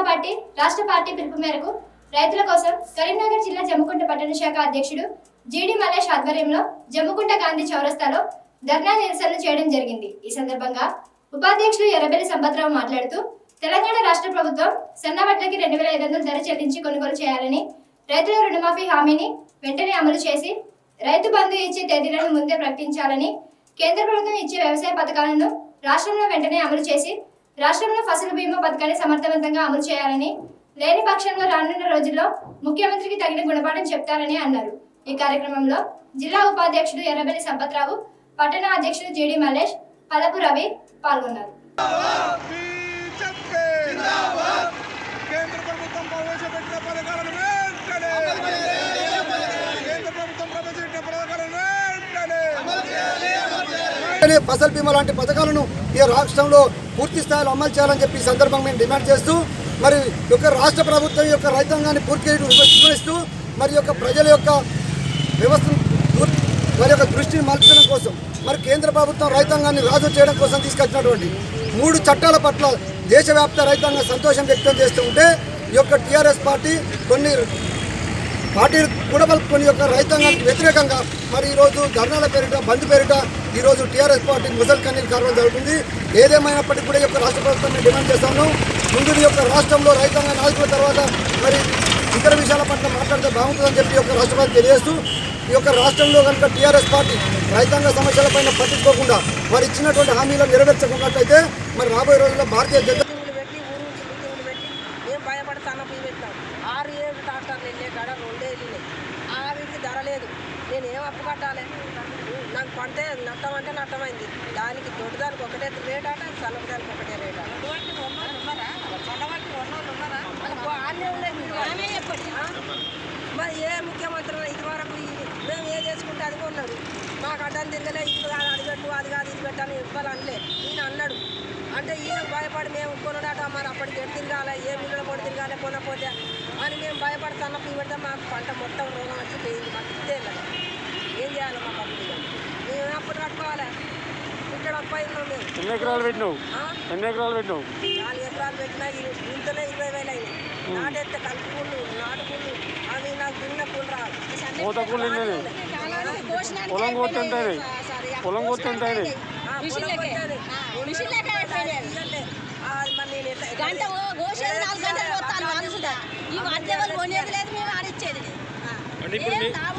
Party రాష్ట్ర party పిలుపు మేరకు రైతుల కోసం కరీంనగర్ జిల్లా జమ్ముకుంట పట్టణ శాఖ అధ్యక్షుడు జీడి మలేష్ ఆధ్వర్యంలో జమ్ముకుంట గాంధీ చౌరస్తాలో ధర్నా నిరసనలు చేయడం జరిగింది. ఈ సందర్భంగా ఉపాధ్యక్షులు ఎర్రబెల్లి సంపత్రావు మాట్లాడుతూ తెలంగాణ రాష్ట్ర ప్రభుత్వం సన్నబట్లకి రెండు వేల ఐదు వందలు ధర చెల్లించి కొనుగోలు చేయాలని రైతుల రుణమాఫీ హామీని వెంటనే అమలు చేసి రైతు బంధు ఇచ్చే తేదీలను ముందే ప్రకటించాలని కేంద్ర ప్రభుత్వం ఇచ్చే వ్యవసాయ పథకాలను రాష్ట్రంలో వెంటనే అమలు చేసి రాష్ట్రంలో ఫసల్ బీమా పథకాన్ని సమర్థవంతంగా అమలు చేయాలని లేని పక్షంలో రానున్న రోజుల్లో ముఖ్యమంత్రికి తగిన గుణపాఠం చెప్తారని అన్నారు. ఈ కార్యక్రమంలో జిల్లా ఉపాధ్యక్షుడు ఎర్రబెల్లి సంపత్రావు పట్టణ అధ్యక్షుడు జేడి మల్లేష్ పలపు రవి పాల్గొన్నారు. ఫసల్ బీమా లాంటి పథకాలను ఈ రాష్ట్రంలో పూర్తి స్థాయిలో అమలు చేయాలని చెప్పి ఈ సందర్భంగా మేము డిమాండ్ చేస్తూ మరి యొక్క రాష్ట్ర ప్రభుత్వం యొక్క రైతాంగాన్ని పూర్తి విమర్శిస్తూ మరి యొక్క ప్రజల యొక్క వ్యవస్థను వారి యొక్క దృష్టిని మలచడం కోసం మరి కేంద్ర ప్రభుత్వం రైతాంగాన్ని రాజు చేయడం కోసం తీసుకొచ్చినటువంటి మూడు చట్టాల పట్ల దేశవ్యాప్త రైతాంగం సంతోషం వ్యక్తం చేస్తూ ఉంటే ఈ యొక్క టీఆర్ఎస్ పార్టీ కొన్ని పార్టీ కూడబలుపుకొని యొక్క రైతాంగానికి వ్యతిరేకంగా మరి ఈరోజు ధర్నాల పేరిట బంద్ పేరిట ఈరోజు టీఆర్ఎస్ పార్టీ ముసల్ కన్నీలు కారణం జరుగుతుంది. ఏదేమైనప్పటికీ కూడా యొక్క రాష్ట్ర ప్రభుత్వం మేము డిమాండ్ చేస్తాము ముందు యొక్క రాష్ట్రంలో రైతాంగ నాయకుల తర్వాత మరి ఇతర విషయాల పట్ల మాట్లాడితే బాగుంటుందని చెప్పి యొక్క రాష్ట్రపతి తెలియజేస్తూ ఈ యొక్క రాష్ట్రంలో కనుక టీఆర్ఎస్ పార్టీ రైతాంగ సమస్యలపైన పట్టించుకోకుండా మరి ఇచ్చినటువంటి హామీలను నెరవేర్చకున్నట్లయితే మరి రాబోయే రోజుల్లో భారతీయ జనతా మీటింగులు పెట్టి ఊరు నుంచి మీటింగులు పెట్టి మేము భయపడి సన్నపి పెట్టినాం ఆరు ఏడు ట్రాక్టర్లు వెళ్ళే కాడ రెండే వెళ్ళినాయి. ఆ ధర లేదు. నేను ఏం అప్పు కట్టాలి? నాకు పంట నష్టం అంటే నష్టమైంది దానికి దొడ్డదానికి ఒకటే రేట్ అట సన్నపు ఒకటే రేట్ మరి ఏ ముఖ్యమంత్రి ఇది వరకు మేము ఏ చేసుకుంటే అది కొన్నాడు. మాకు అడ్డం తిరగలే ఇది కాదు అది పెట్టు అది కాదు ఇది పెట్టాలి ఇవ్వాలి అనలే. ఈయన అన్నాడు. అంటే ఈయన భయపడి మేము కొనడాట మరి అప్పటికి ఎటు తిరగాలి ఏ మిల్లులో కూడా తిరగాలి కొనకపోతే అని మేము పెడితే మాకు పంట మొత్తం రోగం వచ్చి పోయింది మాకు ఇస్తే ఏం చేయాలి మాకు అప్పుడు మేము అప్పుడు కట్టుకోవాలి? ఇక్కడ ఉన్నాం మేము. ఎన్ని ఎకరాలు పెట్టినావు? ఎన్ని ఎకరాలు పెట్టినావు? నాలుగు ఎకరాలు పెట్టినా ఇ- ఇంతలో ఇరవై వేలు అయినాయి. నాటెత్తే కలుపు పుల్లు నాటు పుల్లు అవి నాకు దున్న పుల్లు రాదు. పొలం? పొలం గంట మనసుగా ఈ మధ్య వాళ్ళు కొనేది లేదు మేము